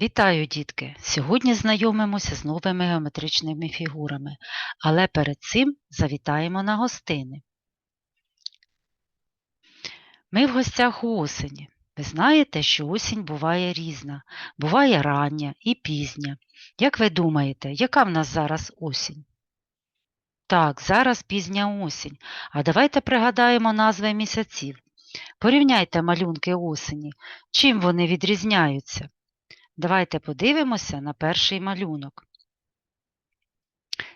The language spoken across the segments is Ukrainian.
Вітаю, дітки! Сьогодні знайомимося з новими геометричними фігурами, але перед цим завітаємо на гостини. Ми в гостях у осені. Ви знаєте, що осінь буває різна, буває рання і пізня. Як ви думаєте, яка в нас зараз осінь? Так, зараз пізня осінь. А давайте пригадаємо назви місяців. Порівняйте малюнки осені. Чим вони відрізняються? Давайте подивимося на перший малюнок.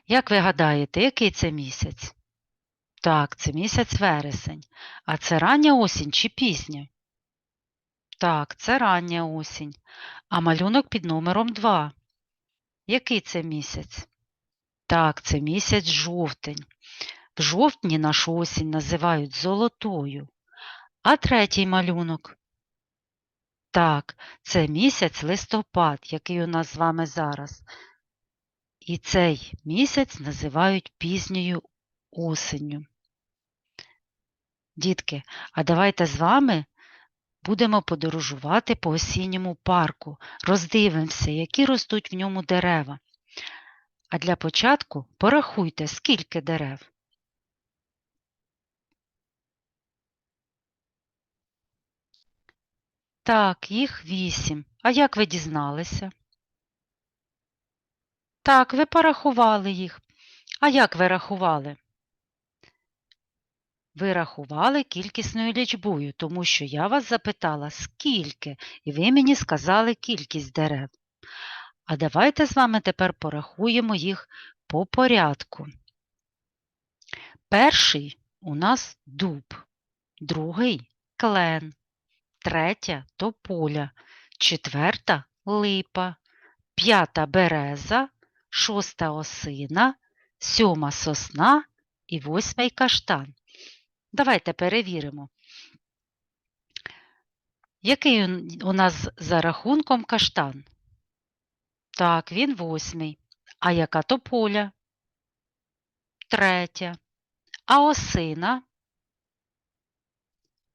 Як ви гадаєте, який це місяць? Так, це місяць вересень. А це рання осінь чи пізня? Так, це рання осінь. А малюнок під номером 2. Який це місяць? Так, це місяць жовтень. В жовтні нашу осінь називають золотою. А третій малюнок? Так, це місяць листопад, який у нас з вами зараз. І цей місяць називають пізньою осенню. Дітки, а давайте з вами будемо подорожувати по осінньому парку, роздивимося, які ростуть в ньому дерева. А для початку порахуйте, скільки дерев. Так, їх вісім. А як ви дізналися? Так, ви порахували їх. А як ви рахували? Ви рахували кількісною лічбою, тому що я вас запитала, скільки, і ви мені сказали кількість дерев. А давайте з вами тепер порахуємо їх по порядку. Перший у нас дуб, другий клен, третя тополя, четверта липа, п'ята береза, шоста осина, сьома сосна і восьмий каштан. Давайте перевіримо. Який у нас за рахунком каштан? Так, він восьмий. А яка тополя? Третя. А осина?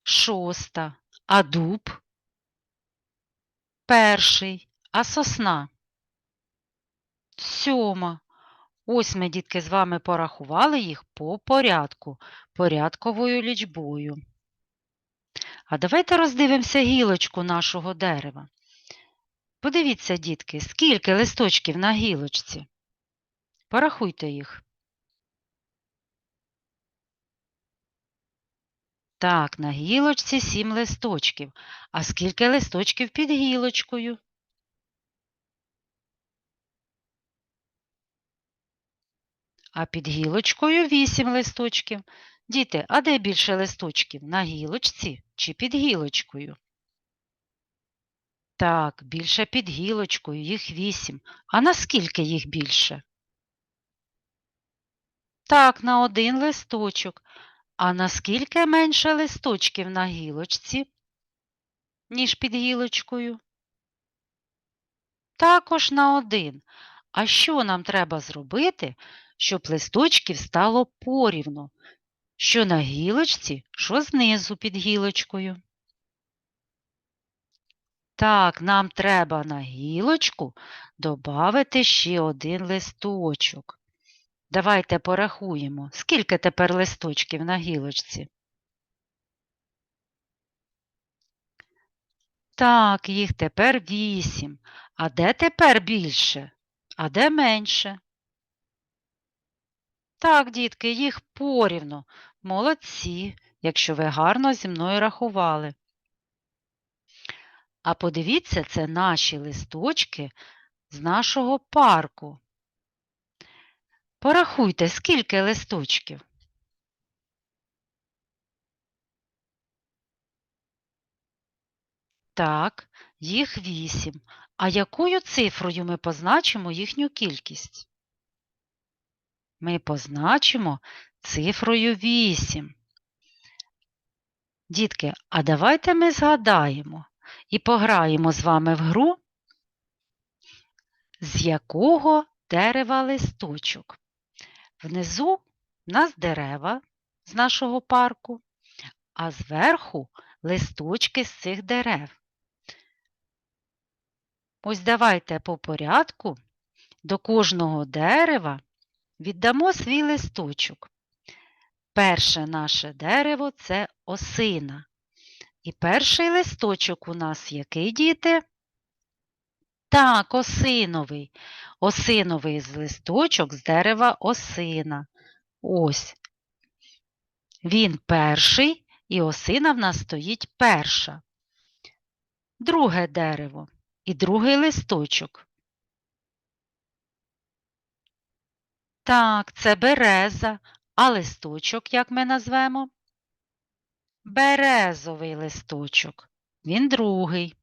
Шоста. А дуб? Перший. А сосна? Сьома. Ось ми, дітки, з вами порахували їх по порядку, порядковою лічбою. А давайте роздивимося гілочку нашого дерева. Подивіться, дітки, скільки листочків на гілочці. Порахуйте їх. Так, на гілочці сім листочків. А скільки листочків під гілочкою? А під гілочкою вісім листочків. Діти, а де більше листочків? На гілочці чи під гілочкою? Так, більше під гілочкою, їх вісім. А наскільки їх більше? Так, на один листочок. А наскільки менше листочків на гілочці, ніж під гілочкою? Також на один. А що нам треба зробити, щоб листочків стало порівну? Що на гілочці, що знизу під гілочкою? Так, нам треба на гілочку додати ще один листочок. Давайте порахуємо, скільки тепер листочків на гілочці. Так, їх тепер вісім. А де тепер більше? А де менше? Так, дітки, їх порівну. Молодці, якщо ви гарно зі мною рахували. А подивіться, це наші листочки з нашого парку. Порахуйте, скільки листочків. Так, їх вісім. А якою цифрою ми позначимо їхню кількість? Ми позначимо цифрою 8. Дітки, а давайте ми згадаємо і пограємо з вами в гру, з якого дерева листочок. Внизу в нас дерева з нашого парку, а зверху листочки з цих дерев. Ось давайте по порядку до кожного дерева віддамо свій листочок. Перше наше дерево це осина. І перший листочок у нас який, діти? Так, осиновий. Осиновий з листочок з дерева осина. Ось. Він перший, і осина в нас стоїть перша. Друге дерево і другий листочок. Так, це береза, а листочок, як ми назвемо? Березовий листочок. Він другий.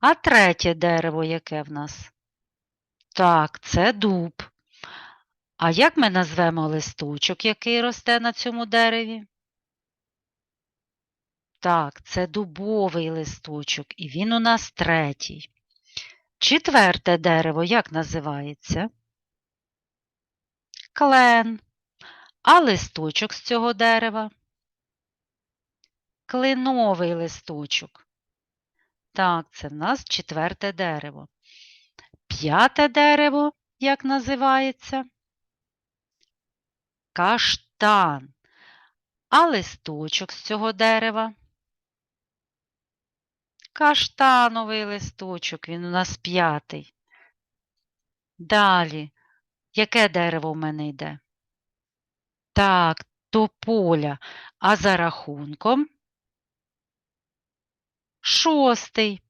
А третє дерево яке в нас? Так, це дуб. А як ми назвемо листочок, який росте на цьому дереві? Так, це дубовий листочок, і він у нас третій. Четверте дерево як називається? Клен. А листочок з цього дерева? Клиновий листочок. Так, це в нас четверте дерево. П'яте дерево як називається? Каштан. А листочок з цього дерева? Каштановий листочок, він у нас п'ятий. Далі, яке дерево в мене йде? Так, тополя. А за рахунком? Шостий.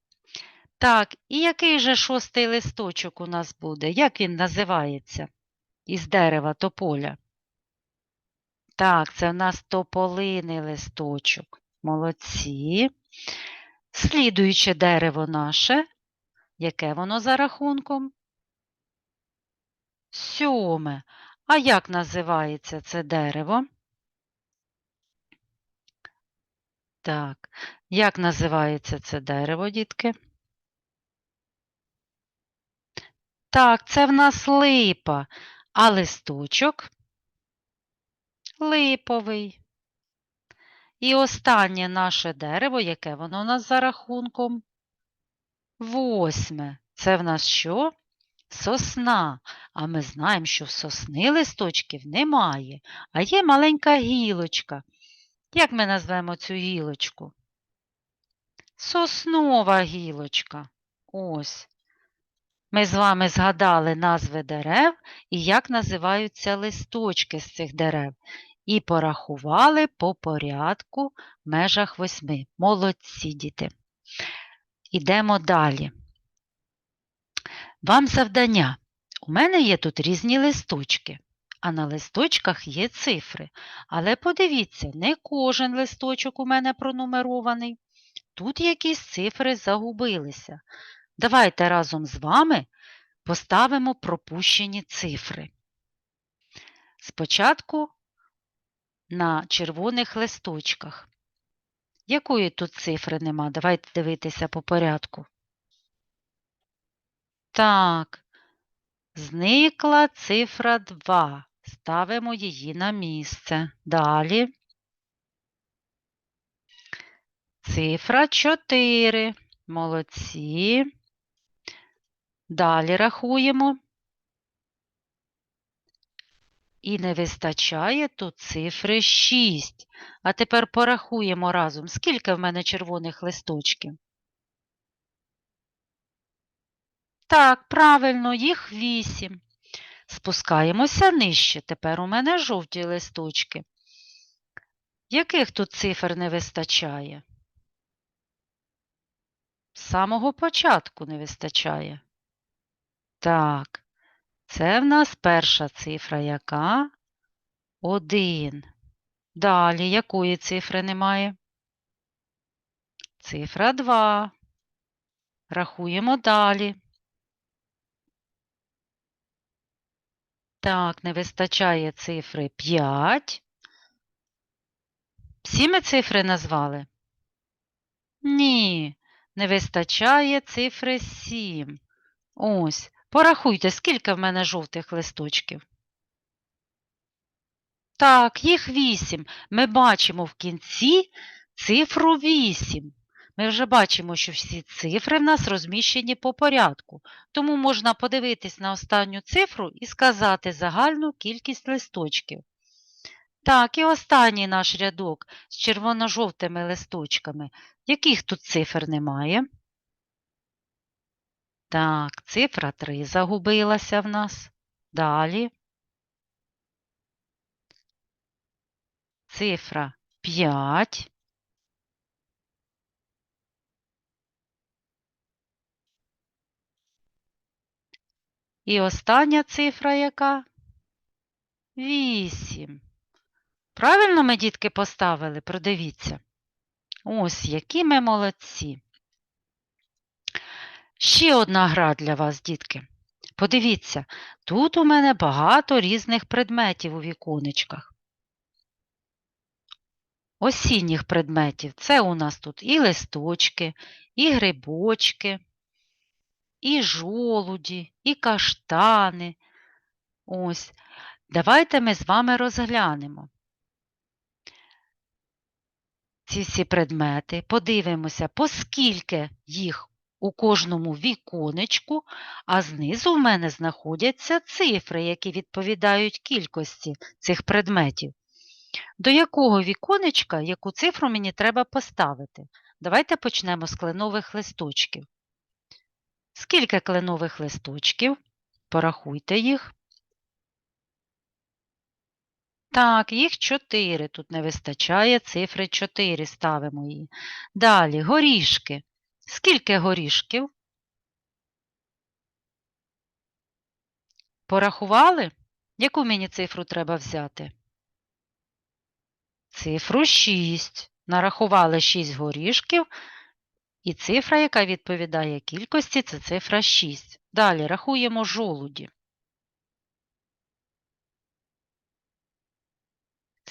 Так, і який же шостий листочок у нас буде? Як він називається? Із дерева тополя? Так, це в нас тополиний листочок. Молодці. Слідуюче дерево наше. Яке воно за рахунком? Сьоме. А як називається це дерево? Так, як називається це дерево, дітки? Так, це в нас липа, а листочок липовий. І останнє наше дерево, яке воно у нас за рахунком? Восьме. Це в нас що? Сосна. А ми знаємо, що в сосни листочків немає, а є маленька гілочка. Як ми назвемо цю гілочку? Соснова гілочка. Ось. Ми з вами згадали назви дерев і як називаються листочки з цих дерев. І порахували по порядку в межах восьми. Молодці діти. Ідемо далі. Вам завдання. У мене є тут різні листочки, а на листочках є цифри. Але подивіться, не кожен листочок у мене пронумерований. Тут якісь цифри загубилися. Давайте разом з вами поставимо пропущені цифри. Спочатку на червоних листочках. Якої тут цифри нема? Давайте дивитися по порядку. Так, зникла цифра 2. Ставимо її на місце. Далі. Цифра 4. Молодці. Далі рахуємо. І не вистачає тут цифри 6. А тепер порахуємо разом, скільки в мене червоних листочків. Так, правильно, їх 8. Спускаємося нижче. Тепер у мене жовті листочки. Яких тут цифр не вистачає? З самого початку не вистачає. Так, це в нас перша цифра яка? Один. Далі якої цифри немає? Цифра 2. Рахуємо далі. Так, не вистачає цифри 5. Всі ми цифри назвали? Ні, не вистачає цифри 7. Ось. Порахуйте, скільки в мене жовтих листочків. Так, їх 8. Ми бачимо в кінці цифру 8. Ми вже бачимо, що всі цифри в нас розміщені по порядку, тому можна подивитись на останню цифру і сказати загальну кількість листочків. Так, і останній наш рядок з червоно-жовтими листочками. Яких тут цифр немає? Так, цифра 3 загубилася в нас. Далі. Цифра 5. І остання цифра яка? 8. Правильно ми, дітки, поставили? Продивіться. Ось, які ми молодці. Ще одна гра для вас, дітки. Подивіться, тут у мене багато різних предметів у віконечках. Осінніх предметів. Це у нас тут і листочки, і грибочки, і жолуді, і каштани. Ось. Давайте ми з вами розглянемо ці всі предмети, подивимося, поскільки їх у кожному віконечку, а знизу в мене знаходяться цифри, які відповідають кількості цих предметів. До якого віконечка, яку цифру мені треба поставити? Давайте почнемо з кленових листочків. Скільки кленових листочків? Порахуйте їх. Так, їх 4. Тут не вистачає цифри 4, ставимо її. Далі, горішки. Скільки горішків? Порахували? Яку мені цифру треба взяти? Цифру 6. Нарахували 6 горішків. І цифра, яка відповідає кількості, це цифра 6. Далі рахуємо жолуді.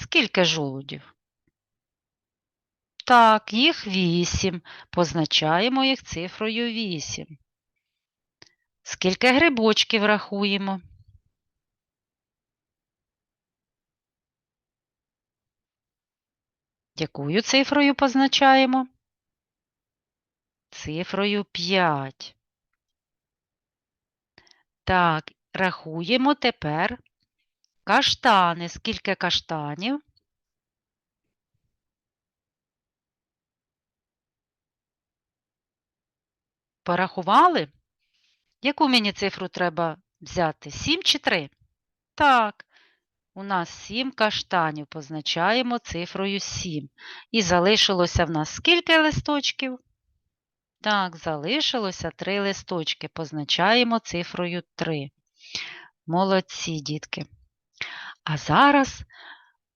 Скільки жолудів? Так, їх 8. Позначаємо їх цифрою 8. Скільки грибочків рахуємо? Якою цифрою позначаємо? Цифрою 5. Так, рахуємо тепер каштани. Скільки каштанів? Порахували? Яку мені цифру треба взяти? 7 чи 3? Так, у нас 7 каштанів. Позначаємо цифрою 7. І залишилося в нас скільки листочків? Так, залишилося 3 листочки. Позначаємо цифрою 3. Молодці, дітки. А зараз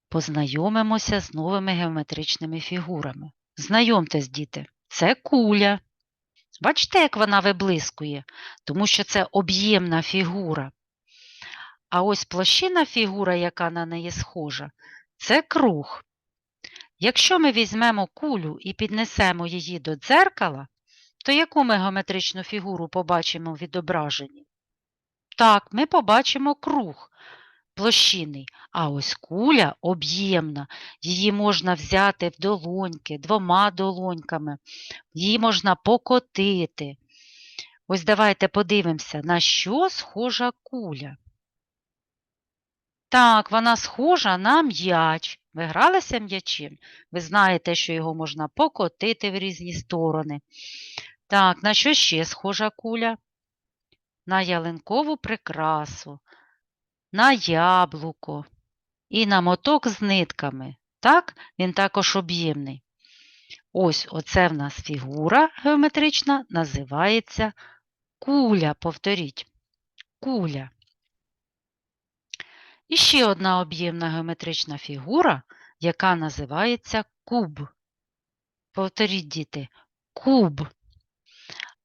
познайомимося з новими геометричними фігурами. Знайомтесь, діти, це куля. Бачите, як вона виблискує, тому що це об'ємна фігура. А ось площина фігура, яка на неї схожа, це круг. Якщо ми візьмемо кулю і піднесемо її до дзеркала, то яку ми геометричну фігуру побачимо в відображенні? Так, ми побачимо круг площинний, а ось куля об'ємна, її можна взяти в долоньки, двома долоньками, її можна покотити. Ось давайте подивимося, на що схожа куля. Так, вона схожа на м'яч. Ви гралися м'ячем? Ви знаєте, що його можна покотити в різні сторони. Так, на що ще схожа куля? На ялинкову прикрасу, на яблуко і на моток з нитками. Так, він також об'ємний. Ось оце в нас фігура геометрична, називається куля. Повторіть, куля. І ще одна об'ємна геометрична фігура, яка називається куб. Повторіть, діти, куб.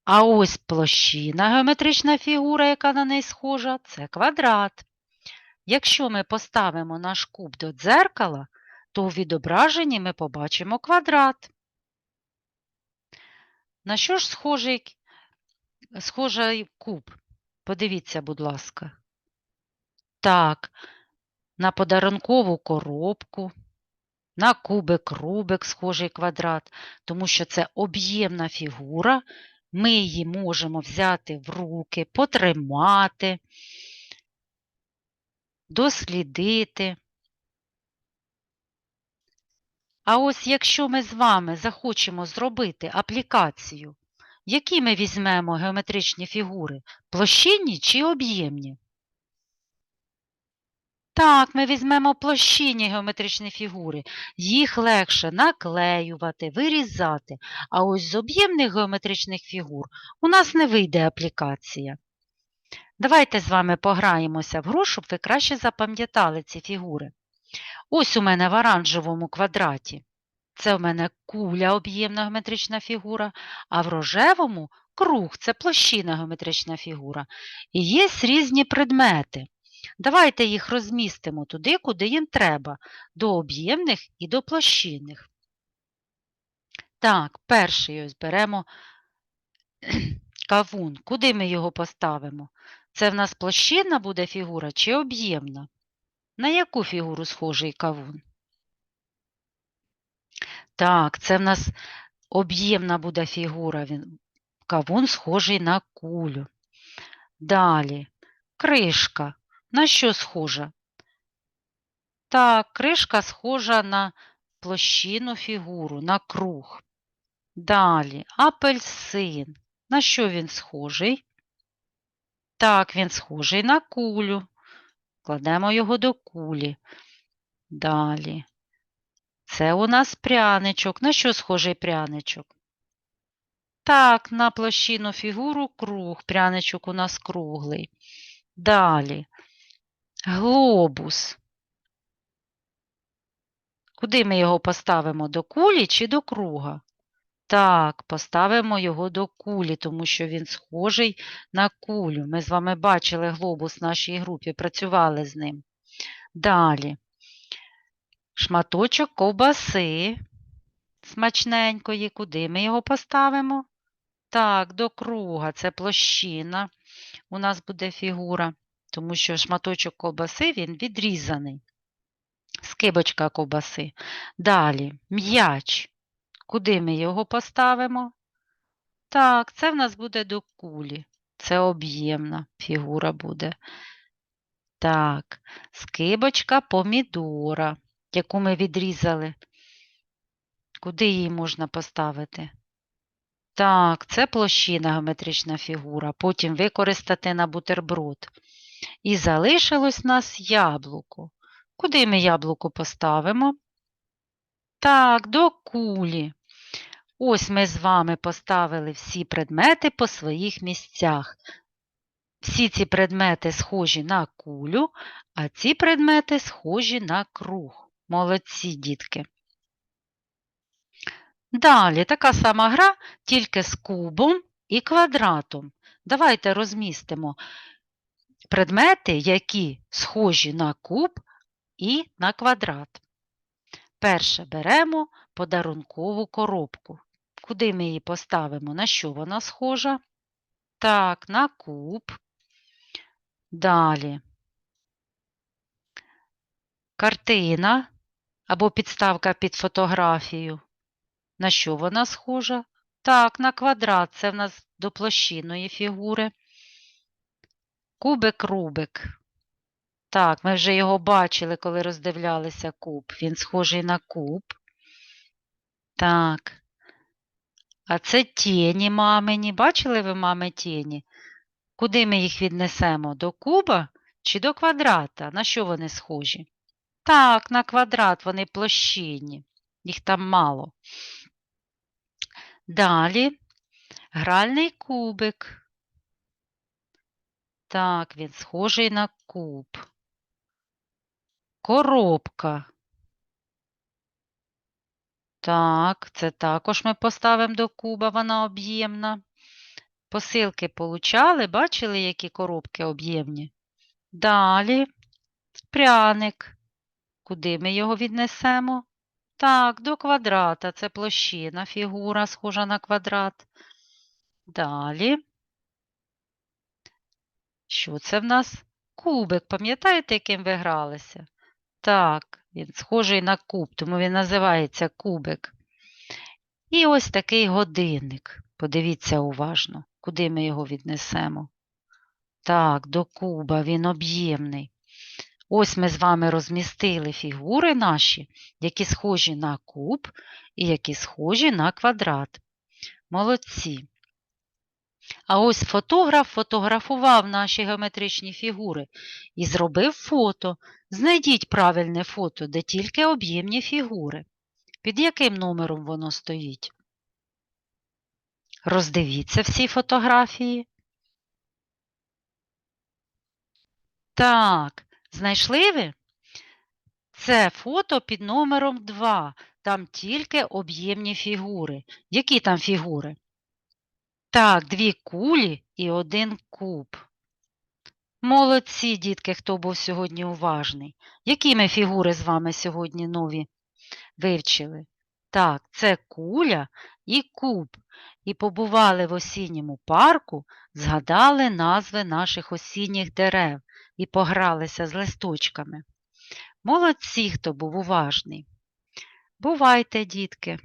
А ось площина геометрична фігура, яка на неї схожа, це квадрат. Якщо ми поставимо наш куб до дзеркала, то у відображенні ми побачимо квадрат. На що ж схожий, схожий куб? Подивіться, будь ласка. Так, на подарункову коробку, на кубик, рубик, схожий квадрат, тому що це об'ємна фігура. Ми її можемо взяти в руки, потримати, дослідити. А ось якщо ми з вами захочемо зробити аплікацію, які ми візьмемо геометричні фігури? Площинні чи об'ємні? Так, ми візьмемо площинні геометричні фігури. Їх легше наклеювати, вирізати. А ось з об'ємних геометричних фігур у нас не вийде аплікація. Давайте з вами пограємося в гру, щоб ви краще запам'ятали ці фігури. Ось у мене в оранжевому квадраті. Це у мене куля об'ємна геометрична фігура, а в рожевому круг це площина геометрична фігура. І є різні предмети. Давайте їх розмістимо туди, куди їм треба, до об'ємних і до площинних. Так, перший ось беремо кавун. Куди ми його поставимо? Це в нас площинна буде фігура чи об'ємна? На яку фігуру схожий кавун? Так, це в нас об'ємна буде фігура. Він, кавун схожий на кулю. Далі, кришка. На що схожа? Так, кришка схожа на площину фігуру, на круг. Далі, апельсин. На що він схожий? Так, він схожий на кулю. Кладемо його до кулі. Далі. Це у нас пряничок. На що схожий пряничок? Так, на площину фігуру круг. Пряничок у нас круглий. Далі. Глобус. Куди ми його поставимо? До кулі чи до круга? Так, поставимо його до кулі, тому що він схожий на кулю. Ми з вами бачили глобус в нашій групі, працювали з ним. Далі. Шматочок ковбаси смачненької. Куди ми його поставимо? Так, до круга. Це площина. У нас буде фігура, тому що шматочок ковбаси він відрізаний. Скибочка ковбаси. Далі, м'яч. Куди ми його поставимо? Так, це в нас буде до кулі. Це об'ємна фігура буде. Так, скибочка помідора, яку ми відрізали. Куди її можна поставити? Так, це площина геометрична фігура. Потім використати на бутерброд. І залишилось у нас яблуко. Куди ми яблуко поставимо? Так, до кулі. Ось ми з вами поставили всі предмети по своїх місцях. Всі ці предмети схожі на кулю, а ці предмети схожі на круг. Молодці, дітки. Далі така сама гра, тільки з кубом і квадратом. Давайте розмістимо предмети, які схожі на куб і на квадрат. Перше беремо подарункову коробку. Куди ми її поставимо? На що вона схожа? Так, на куб. Далі. Картина або підставка під фотографію. На що вона схожа? Так, на квадрат. Це в нас до площинної фігури. Кубик-рубик. Так, ми вже його бачили, коли роздивлялися куб. Він схожий на куб. Так. А це тіні мамині. Бачили ви мами тіні? Куди ми їх віднесемо? До куба чи до квадрата? На що вони схожі? Так, на квадрат вони площинні. Їх там мало. Далі гральний кубик. Так, він схожий на куб. Коробка. Так, це також ми поставимо до куба, вона об'ємна. Посилки получали, бачили, які коробки об'ємні? Далі пряник. Куди ми його віднесемо? Так, до квадрата. Це площина, фігура схожа на квадрат. Далі. Що це в нас? Кубик. Пам'ятаєте, яким ви гралися? Так, Він схожий на куб, тому він називається кубик. І ось такий годинник. Подивіться уважно, куди ми його віднесемо. Так, до куба, він об'ємний. Ось ми з вами розмістили фігури наші, які схожі на куб і які схожі на квадрат. Молодці. А ось фотограф фотографував наші геометричні фігури і зробив фото. Знайдіть правильне фото, де тільки об'ємні фігури. Під яким номером воно стоїть? Роздивіться всі фотографії. Так, знайшли ви? Це фото під номером 2. Там тільки об'ємні фігури. Які там фігури? Так, дві кулі і один куб. Молодці, дітки, хто був сьогодні уважний. Які ми фігури з вами сьогодні нові вивчили? Так, це куля і куб. І побували в осінньому парку, згадали назви наших осінніх дерев і погралися з листочками. Молодці, хто був уважний. Бувайте, дітки!